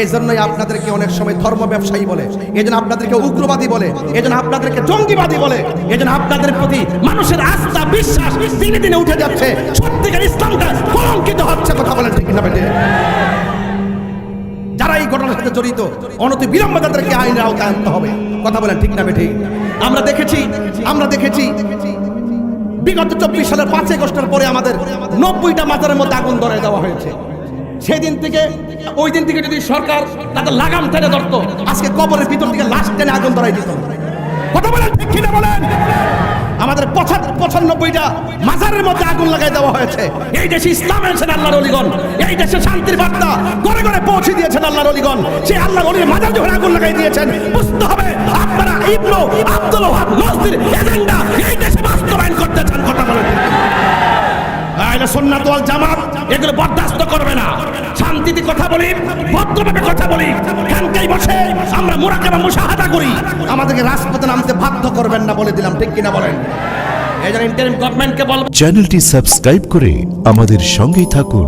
এই জন্যই আপনাদেরকে অনেক সময় ধর্ম ব্যবসায়ী বলে এই জন্য আপনাদেরকে উগ্রবাদী বলে এই জন্য আপনাদেরকে জঙ্গিবাদী বলে এই জন্য আপনাদের প্রতি মানুষের আস্থা, বিশ্বাস দিনে দিনে উঠে যাচ্ছে। সত্যিকার ইসলামটা কলঙ্কিত হচ্ছে, কথা বলেন ঠিক না বেটে? যারা এই ঘটনার সাথে জড়িত, অনতি বিলম্বে তাদেরকে আইনের আওতায় আনতে হবে, কথা বলেন ঠিক না বেঠিক আমরা দেখেছি আমরা দেখেছি, বিগত চব্বিশ সালের পাঁচই আগস্টের পরে আমাদের নব্বইটা মাজারের মধ্যে আগুন ধরে দেওয়া হয়েছে। সেদিন থেকে, ওই দিন থেকে যদি সরকার তাদের লাগাম টেনে ধরতো, আজকে কবরের ভিতর থেকে লাশ টেনে আগুন ধরাই দিত। কথা বলেন ঠিক কিনা বলেন? আমাদের পঁচানব্বইটা মাজারের মধ্যে আগুন লাগাই দেওয়া হয়েছে। এই দেশে ইসলাম এনেছেন আল্লাহর অলিগণ। এই দেশে শান্তির বার্তা ঘরে ঘরে পৌঁছে দিয়েছেন আল্লাহর অলিগণ। সেই আল্লাহ অলির মাজার যখন আগুন লাগাই দিয়েছেন। বুঝতে হবে আপনারা ইবনু আব্দুল ওহাব নজদির আইলে সুন্নাত ওয়াল জামাত এগুলো বরদাস্ত করবে না। শান্তিতে কথা বলি, ভদ্রভাবে কথা বলি, খানকাই বসে আমরা মুরাকাবা মুশাহাদা করি। আমাদেরকে রাজপথে নামতে বাধ্য করবেন না বলে দিলাম, ঠিক কিনা বলেন? চ্যানেলটি সাবস্ক্রাইব করে আমাদের সঙ্গেই থাকুন।